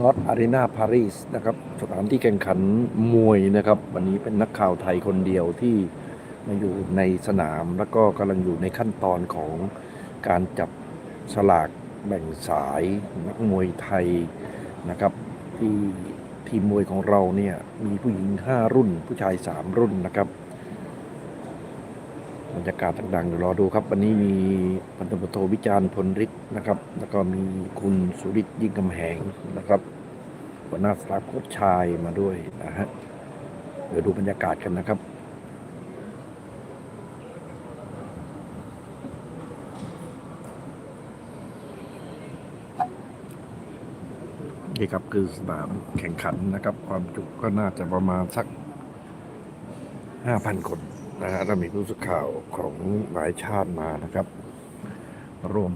นอตอารีนาปารีสนะครับสถานที่แข่งขันมวยนะครับ วันนี้เป็นนักข่าวไทยคนเดียวที่มาอยู่ในสนาม แล้วก็กำลังอยู่ในขั้นตอนของการจับสลากแบ่งสายนักมวยไทยนะครับ ที่ทีมมวยของเราเนี่ยมีผู้หญิง 5 รุ่นผู้ชาย 3 รุ่นนะครับ บรรยากาศต่างๆเดี๋ยวรอดูครับ วันนี้มีพันตำรวจโทวิจารณ์พลฤทธิ์นะครับ แล้วก็มีคุณสุริศยิ่งกำแหงนะครับหัวหน้าสตาฟโค้ชชายมาด้วยนะฮะเดี๋ยวดูบรรยากาศกันนะครับนี่ครับคือสนามแข่งขันนะครับ ความจุก็น่าจะประมาณสัก 5,000 คน นะฮะแล้วมีผู้สื่อข่าวของหลายชาติมานะครับ ร่วม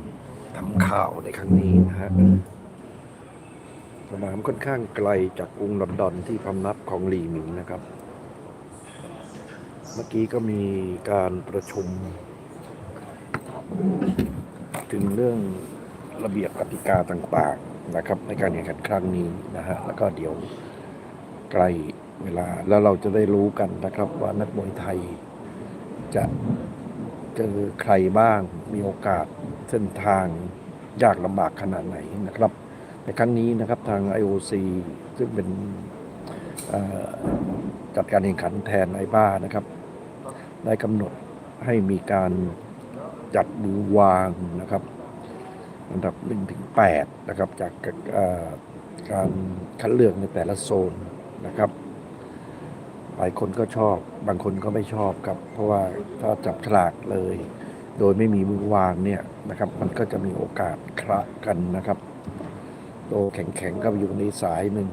ทำข่าวในครั้งนี้นะฮะสนามค่อนข้างไกลจากกรุงลอนดอนที่พำนักของหลีหมิงนะครับ เมื่อกี้ก็มีการประชุม ถึงเรื่องระเบียบกติกาต่างๆนะครับ ในการแข่งขันครั้งนี้นะฮะแล้วก็เดี๋ยวใกล้เวลาแล้วเราจะได้รู้กันนะครับว่านักมวยไทย จะเจอใครบ้าง มีโอกาสเส้นทางยากลำบากขนาดไหนนะครับ ในครั้งนี้นะครับทาง IOC ซึ่งเป็นจัดการแข่งขันแทนไอบ้านะครับ ได้กำหนดให้มีการจัดมือวางนะครับอันดับ1ถึง8นะครับ จากการคัดเลือกในแต่ละโซนนะครับ ลายคนก็ชอบบางคนก็ไม่ชอบครับ เพราะว่าถ้าจับฉลากเลย โดยไม่มีมือวางเนี่ยนะครับ มันก็จะมีโอกาสคละกันนะครับโตแข็งๆก็อยู่ในสายหนึ่ง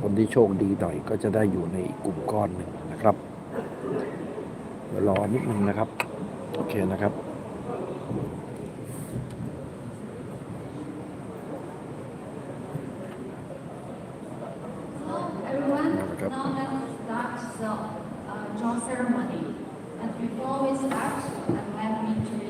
คนที่โชคดีหน่อยก็จะได้อยู่ในกลุ่มก้อนหนึ่งนะครับเดี๋ยวรอนิดนึงนะครับ โอเคนะครับ Everyone, Okay. now let's start the uh, ceremony. And before we start, I'd like me to